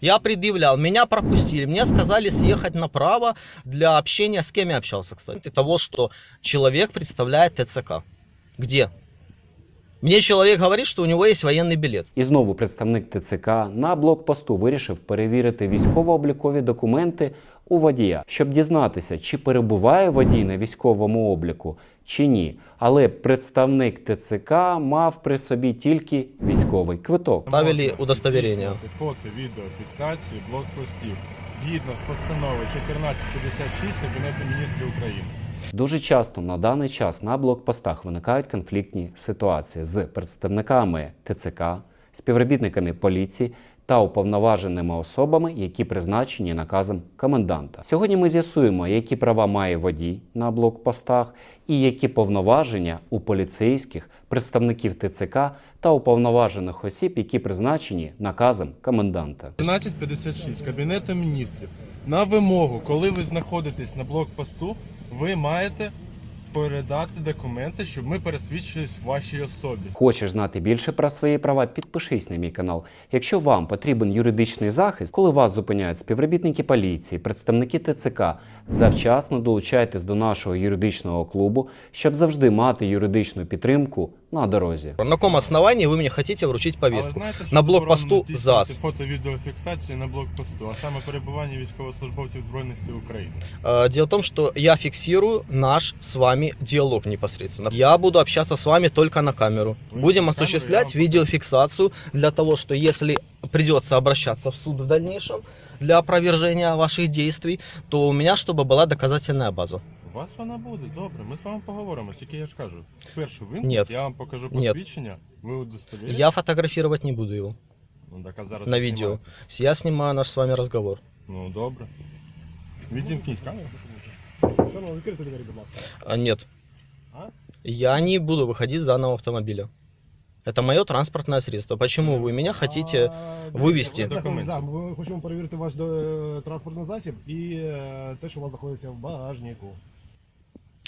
Я предъявлял, меня пропустили, мне сказали съехать направо для общения, с кем я общался, кстати, того, что человек представляет ТЦК. Где? Мне человек говорит, что у него есть военный билет. І знову представник ТЦК на блокпосту вирішив перевірити військово-облікові документи у водія, щоб дізнатися, чи перебуває водій на військовому обліку чи ні. Але представник ТЦК мав при собі тільки військовий квиток. Ставили Можна удостоверення. Фото, відео, фіксацію блокпостів згідно з постановою 1456 Кабінету міністрів України. Дуже часто на даний час на блокпостах виникають конфліктні ситуації з представниками ТЦК, співробітниками поліції та уповноваженими особами, які призначені наказом коменданта. Сьогодні ми з'ясуємо, які права має водій на блокпостах і які повноваження у поліцейських, представників ТЦК та уповноважених осіб, які призначені наказом коменданта. 1456 Кабінету міністрів. На вимогу, коли ви знаходитесь на блокпосту, ви маєте передати документи, щоб ми пересвідчились в вашій особі. Хочеш знати більше про свої права? Підпишись на мій канал. Якщо вам потрібен юридичний захист, коли вас зупиняють співробітники поліції, представники ТЦК, завчасно долучайтесь до нашого юридичного клубу, щоб завжди мати юридичну підтримку на дорозі. На каком основании вы мне хотите вручить Але повестку? знаєте, що На блокпосту заборонено здійснювати ЗАС. фото-відеофіксацію на блокпосту, а саме перебування військовослужбовців Збройних сил України. Э, Дело в том, что я фиксирую наш с вами диалог непосредственно. Я буду общаться с вами только на камеру. Вы Будем на камеру, осуществлять я вам видеофиксацию для того, что если придется обращаться в суд в дальнейшем для опровержения ваших действий, то у меня чтобы была доказательная база. У вас вона буде, добре. Ми з вами поговоримо. Тільки я ж кажу, першу ви Ні. я вам покажу Ні. посвідчення, ви удостовірите. Я фотографировать не буду его. Ну, так, а зараз на ви відео. знімаєте. Я снимаю наш с вами разговор. Ну добре. Відімкніть камеру. Шановні, відкрити двері, будь ласка. А, нет. А? Я не буду выходить с данного автомобиля. Это мое транспортное средство. Почему вы меня хотите... А, вивести. дивіться, Документи. Да, ми хочемо перевірити ваш е, транспортний засіб і е, те, що у вас знаходиться в багажнику.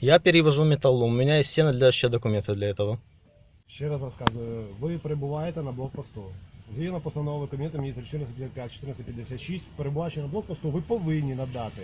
Я перевожу металлом. У меня есть все надлежащие документы для этого. Ще раз розказую, ви перебуваєте на блокпосту. Згідно постанови Кабінету міністрів 1455-1456, перебуваючи на блокпосту, ви повинні надати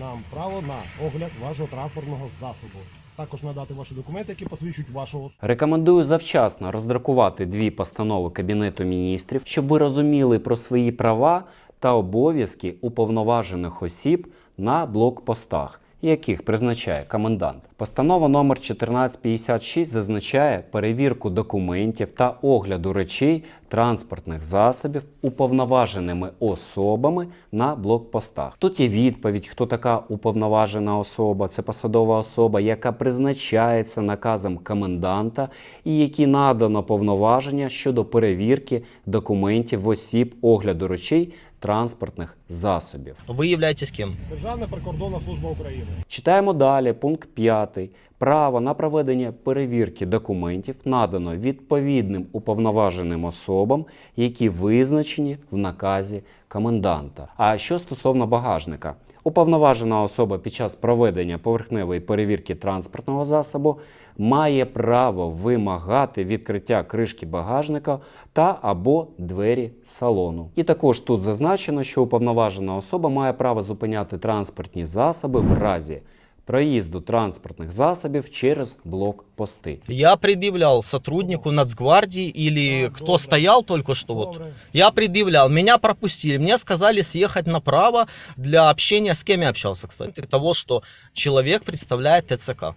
нам право на огляд вашого транспортного засобу. Також надати ваші документи, які посвідчують вашу особу. Рекомендую завчасно роздрукувати дві постанови Кабінету міністрів, щоб ви розуміли про свої права та обов'язки уповноважених осіб на блокпостах, яких призначає комендант. Постанова номер 1456 зазначає перевірку документів та огляду речей транспортних засобів уповноваженими особами на блокпостах. Тут є відповідь, хто така уповноважена особа. Це посадова особа, яка призначається наказом коменданта і якій надано повноваження щодо перевірки документів осіб огляду речей транспортних засобів. Вы являетесь кем? Державна прикордонна служба України. Читаємо далі пункт 5. Право на проведення перевірки документів надано відповідним уповноваженим особам, які визначені в наказі коменданта. А що стосовно багажника? Уповноважена особа під час проведення поверхневої перевірки транспортного засобу має право вимагати відкриття кришки багажника та або двері салону. І також тут зазначено, що уповноважена особа має право зупиняти транспортні засоби в разі проїзду транспортних засобів через блокпости. Я предъявлял сотруднику Нацгвардии или А, кто добре. стоял только что вот. Добре. Я предъявлял, меня пропустили, мне сказали съехать направо для общения, с кем я общался, кстати, того, что человек представляет ТЦК.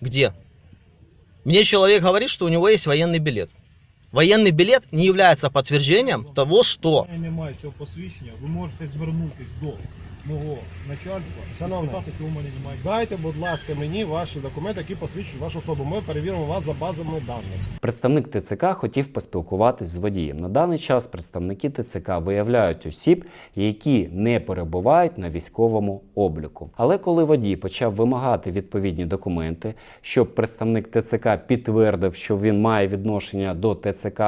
Где? Мне человек говорит, что у него есть военный билет. Военный билет не является подтверждением того, посвідчення, ви можете звернутись до мого начальства, Шановний. спитати, чому мене немає. Дайте, будь ласка, мені ваші документи, які посвідчують вашу особу. Ми перевіримо вас за базами даних. Представник ТЦК хотів поспілкуватись з водієм. На даний час представники ТЦК виявляють осіб, які не перебувають на військовому обліку. Але коли водій почав вимагати відповідні документи, щоб представник ТЦК підтвердив, що він має відношення до ТЦК,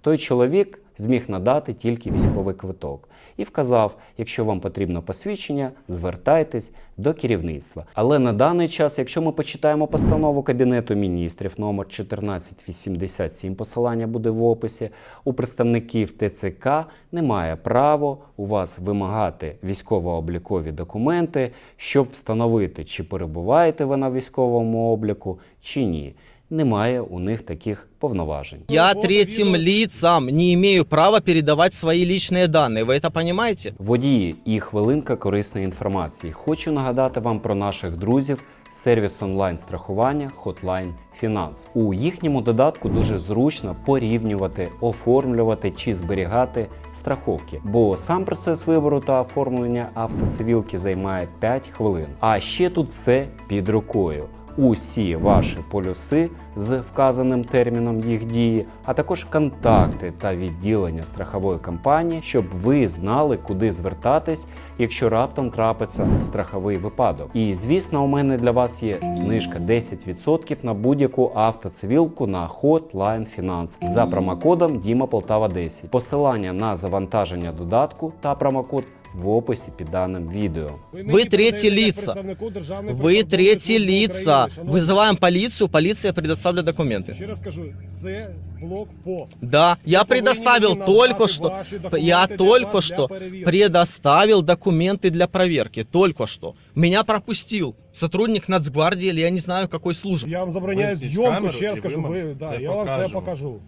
той чоловік. зміг надати тільки військовий квиток і вказав, якщо вам потрібно посвідчення, звертайтесь до керівництва. Але на даний час, якщо ми почитаємо постанову Кабінету міністрів номер 1487, посилання буде в описі, у представників ТЦК немає права у вас вимагати військово-облікові документи, щоб встановити, чи перебуваєте ви на військовому обліку, чи ні. Немає у них таких повноважень. Я Вот третьим видно. лицам не имею права передавать свои личные данные. Вы это понимаете? Водії і хвилинка корисної інформації. Хочу нагадати вам про наших друзів сервіс онлайн страхування Hotline Finance. У їхньому додатку дуже зручно порівнювати, оформлювати чи зберігати страховки, бо сам процес вибору та оформлення автоцивілки займає 5 хвилин. А ще тут все під рукою. Усі ваші полюси з вказаним терміном їх дії, а також контакти та відділення страхової компанії, щоб ви знали, куди звертатись, якщо раптом трапиться страховий випадок. І звісно, у мене для вас є знижка 10% на будь-яку автоцивілку на Hotline Finance за промокодом Діма Полтава 10. Посилання на завантаження додатку та промокод в описі під даним відео. Вы мені третьи передаєте лица. представнику Державної Вы прикордонної третьи служби лица. України, шановні. Вызываем полицию, полиция предоставляет документы. Ще раз кажу, це блокпост. Да, я Ви повинні предоставил мені только надати что, ваші я документи для только вас, что для перевірки. предоставил документы для проверки. Только что. Меня пропустил сотрудник Нацгвардии или я не знаю какой службы. Я вам забороняю Вимкніть зйомку, камеру, ще раз і кажу, ви ви, нам да, це я вам все покажемо. покажу.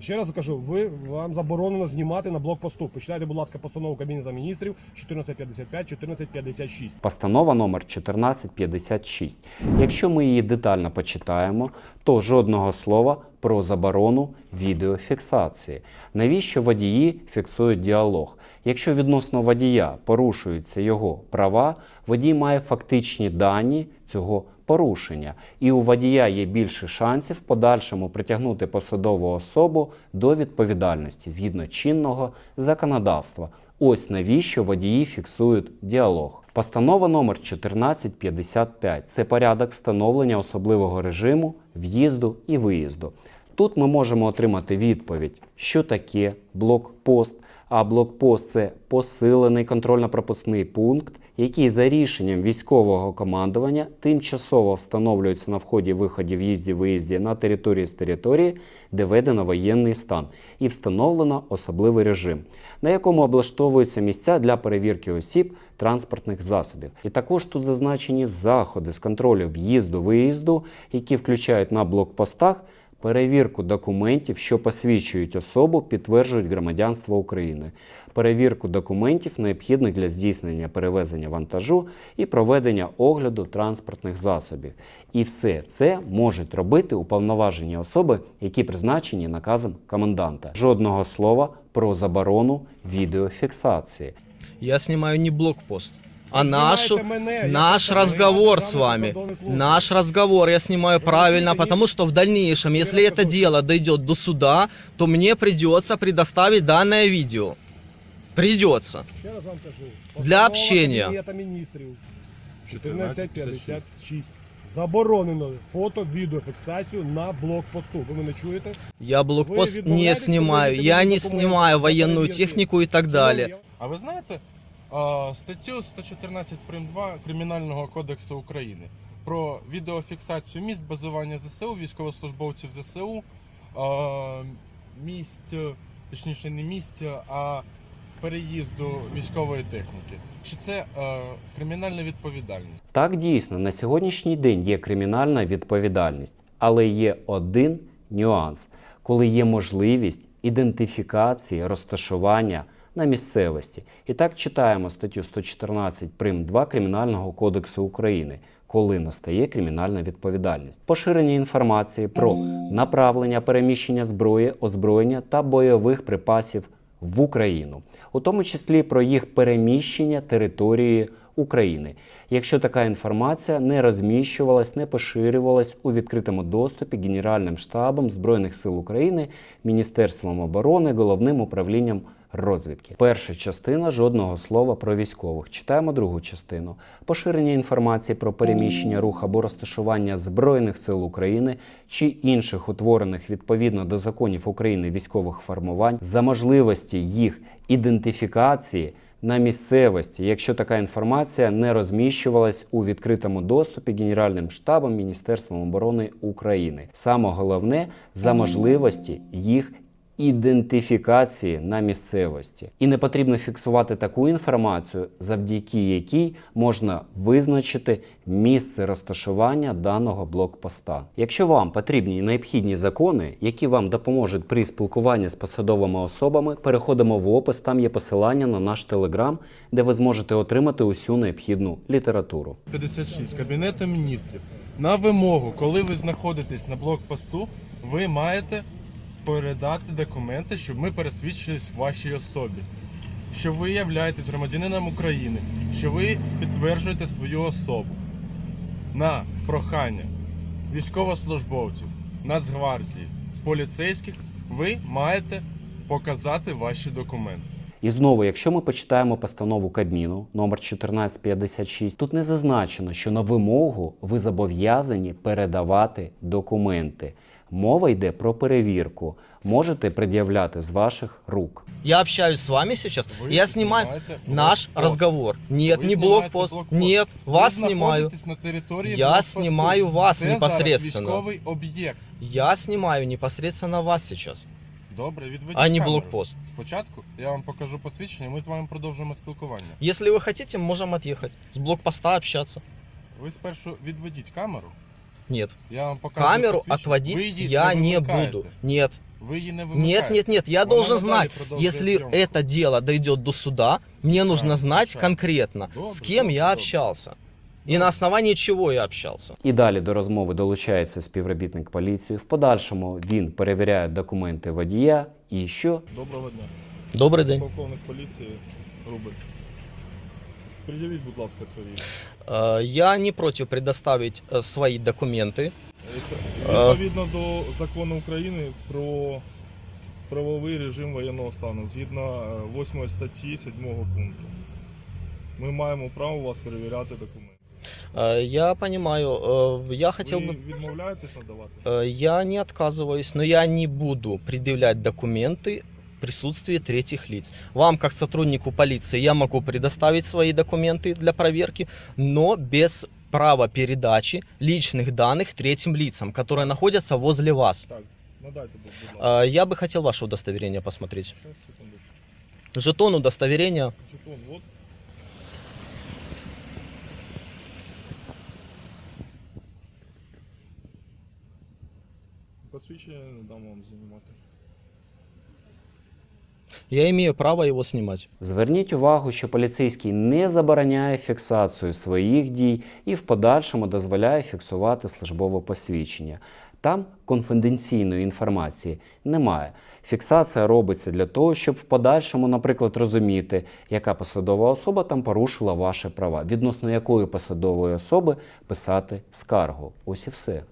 Ще раз кажу, ви вам заборонено знімати на блокпосту. Почитайте, будь ласка, постанову Кабінету міністрів 1455, 1456. Постанова номер 1456. Якщо ми її детально почитаємо, то жодного слова про заборону відеофіксації. Навіщо водії фіксують діалог? Якщо відносно водія порушуються його права, водій має фактичні дані цього порушення, і у водія є більше шансів в подальшому притягнути посадову особу до відповідальності згідно чинного законодавства. Ось навіщо водії фіксують діалог. Постанова номер 1455 це порядок встановлення особливого режиму в'їзду і виїзду. Тут ми можемо отримати відповідь, що таке блокпост. А блокпост це посилений контрольно-пропускний пункт, який за рішенням військового командування тимчасово встановлюється на вході, виході, в'їзді, виїзді на території з території, де введено воєнний стан, і встановлено особливий режим, на якому облаштовуються місця для перевірки осіб транспортних засобів. І також тут зазначені заходи з контролю в'їзду-виїзду, які включають на блокпостах перевірку документів, що посвідчують особу, підтверджують громадянство України, перевірку документів, необхідних для здійснення перевезення вантажу і проведення огляду транспортних засобів. І все це можуть робити уповноважені особи, які призначені наказом коменданта. Жодного слова про заборону відеофіксації. Я снимаю не блокпост, а Ви знімаєте нашу, мене, я наш представляю разговор с Державну вами. прикордонну службу. Наш разговор я снимаю Вы правильно, разумеете, потому что в дальнейшем, Я если это расскажу. дело дойдет до суда, то мне придется предоставить данное видео. Придется. Ще раз вам кажу. Для Постанова общения. Кабінету міністрів 1456. 1456. Заборонено фото, відеофіксацію на блокпосту. Ви мене чуєте? Я блокпост Вы не відмовляєтесь снимаю, проводити я не документи снимаю для военную перевірки? технику и так далее. Шановні, А ви знаєте а, статтю 114 прим 2 Кримінального кодексу України про відеофіксацію місць базування ЗСУ, військовослужбовців ЗСУ, місць, точніше не місць, а переїзду військової техніки. Що це а, кримінальна відповідальність? Так дійсно, на сьогоднішній день є кримінальна відповідальність, але є один нюанс, коли є можливість ідентифікації розташування на місцевості. І так читаємо статтю 114 прим 2 Кримінального кодексу України. Коли настає кримінальна відповідальність, поширення інформації про направлення переміщення зброї, озброєння та бойових припасів в Україну, у тому числі про їх переміщення території України, якщо така інформація не розміщувалась, не поширювалась у відкритому доступі Генеральним штабом Збройних сил України, Міністерством оборони, головним управлінням розвідки. Перша частина жодного слова про військових. Читаємо другу частину. Поширення інформації про переміщення, рух або розташування Збройних сил України чи інших утворених відповідно до законів України військових формувань за можливості їх ідентифікації на місцевості, якщо така інформація не розміщувалась у відкритому доступі Генеральним штабом Міністерством оборони України. Саме головне за можливості їх ідентифікації на місцевості. І не потрібно фіксувати таку інформацію, завдяки якій можна визначити місце розташування даного блокпоста. Якщо вам потрібні необхідні закони, які вам допоможуть при спілкуванні з посадовими особами, переходимо в опис. Там є посилання на наш телеграм, де ви зможете отримати усю необхідну літературу. 56 Кабінету міністрів. На вимогу, коли ви знаходитесь на блокпосту, ви маєте передати документи, щоб ми пересвідчились в вашій особі. Що ви являєтесь громадянином України, що ви підтверджуєте свою особу. На прохання військовослужбовців, Нацгвардії, поліцейських, ви маєте показати ваші документи. І знову, якщо ми почитаємо постанову Кабміну номер 1456, тут не зазначено, що на вимогу ви зобов'язані передавати документи. Мова йде про перевірку. Можете пред'являти з ваших рук. Я общаюсь с вами сейчас, Ви я снимаю знімаєте наш блокпост. разговор. Нет, Ви не блокпост. блокпост. Нет, Ви вас снимаю. знаходитесь на території Я блокпосту. знімаю вас Це зараз непосредственно. військовий об'єкт. Я снимаю непосредственно вас сейчас, Добре, відведіть а не камеру. блокпост. Спочатку я вам покажу посвідчення, ми з вами продовжимо спілкування. Если вы хотите, можем отъехать. С блокпоста общаться. Ви спершу відведіть камеру. Нет. Я вам покажу Камеру. Ви отводить її я не вимикаєте. буду. Нет. Її не. Нет, нет, нет. Я Вона должен знать, если зйомку. это дело дойдет до суда, мне нужно знать так. конкретно, Добре, с кем добре, я добре. общался. И на основании чего я общался. І далі до розмови долучається співробітник поліції. В подальшому він перевіряє документи водія і що Доброго дня. Добрый день. Полковник поліції Рубль. Пред'явіть, будь ласка, свої. Э, Я не против предоставить э, свои документы. Е, Відповідно до закону України про правовий режим воєнного стану, згідно 8 статті 7 пункту. Ми маємо право у вас перевіряти документи. Э, Я понимаю, э, я хотел Ви бы... відмовляєтесь надавати? Э, Я не отказываюсь, но я не буду предъявлять документы в Присутствии третьих лиц. Вам, как сотруднику полиции, я могу предоставить свои документы для проверки, но без права передачи личных данных третьим лицам, которые находятся возле вас. Так, будь ласка. Э, Я бы хотел ваше удостоверение посмотреть. Секундочку. Жетон удостоверения. Жетон, вот. Посвідчення не дам вам знімати. Я имею право его снимать. Зверніть увагу, що поліцейський не забороняє фіксацію своїх дій і в подальшому дозволяє фіксувати службове посвідчення. Там конфіденційної інформації немає. Фіксація робиться для того, щоб в подальшому, наприклад, розуміти, яка посадова особа там порушила ваші права, відносно якої посадової особи писати скаргу. Ось і все.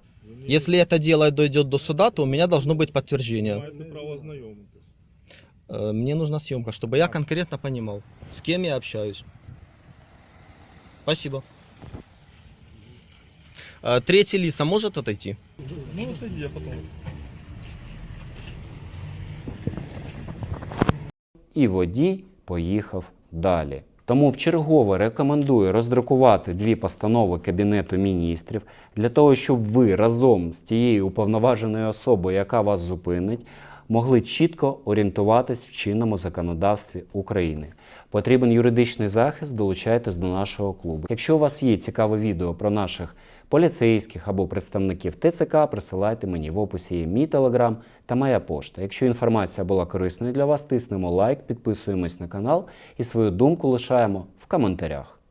Если это дело дойдет до суда, то у меня должно быть подтверждение. Мне нужна съемка, чтобы я конкретно понимал, с кем я общаюсь. Спасибо. Э, Третий лица может отойти? Ну, це є потім. і водій поїхав далі. Тому вчергове рекомендую роздрукувати дві постанови Кабінету міністрів для того, щоб ви разом з тією уповноваженою особою, яка вас зупинить, могли чітко орієнтуватись в чинному законодавстві України. Потрібен юридичний захист, долучайтесь до нашого клубу. Якщо у вас є цікаве відео про наших поліцейських або представників ТЦК, присилайте мені в описі є мій телеграм та моя пошта. Якщо інформація була корисною для вас, тиснемо лайк, підписуємось на канал і свою думку лишаємо в коментарях.